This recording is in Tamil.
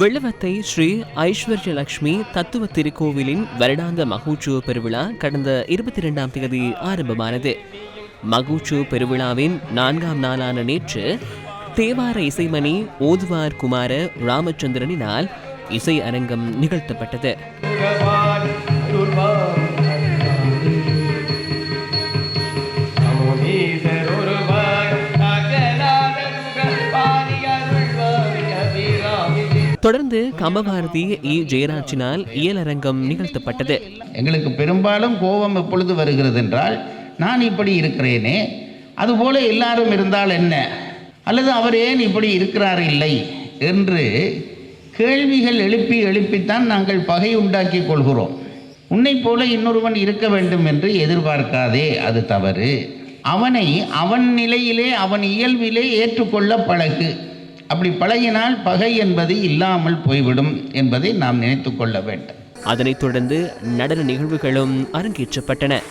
வெள்ளவத்தை ஸ்ரீ ஐஸ்வர்ய லட்சுமி தத்துவ திருக்கோவிலின் வருடாந்த மகோற்சவ பெருவிழா கடந்த இருபத்தி இரண்டாம் தேதி ஆரம்பமானது. மகோற்சவ பெருவிழாவின் நான்காம் நாளான நேற்று தேவார இசைமணி ஓதுவார் குமார ராமச்சந்திரனினால் இசை அரங்கம் நிகழ்த்தப்பட்டது. தொடர்ந்து கமபாரதி இ. ஜெயராஜினால் இயலரங்கம் நிகழ்த்தப்பட்டது. எங்களுக்கு பெரும்பாலும் கோபம் எப்பொழுது வருகிறது என்றால் நான் இப்படி இருக்கிறேனே அதுபோல எல்லாரும் இருந்தால் என்ன? அல்லது அவர் ஏன் இப்படி இருக்கிறார் இல்லை? என்று கேள்விகள் எழுப்பி எழுப்பித்தான் நாங்கள் பகை உண்டாக்கி கொள்கிறோம். உன்னைப் போல இன்னொருவன் இருக்க வேண்டும் என்று எதிர்பார்க்காதே அது தவறு. அவனை அவன் நிலையிலே அவன் இயல்பிலே ஏற்றுக்கொள்ள பழகு. அப்படி பழகினால் பகை என்பது இல்லாமல் போய்விடும் என்பதை நாம் நினைத்து கொள்ள வேண்டும். அதனைத் தொடர்ந்து நடன நிகழ்வுகளும் அரங்கேற்றப்பட்டன.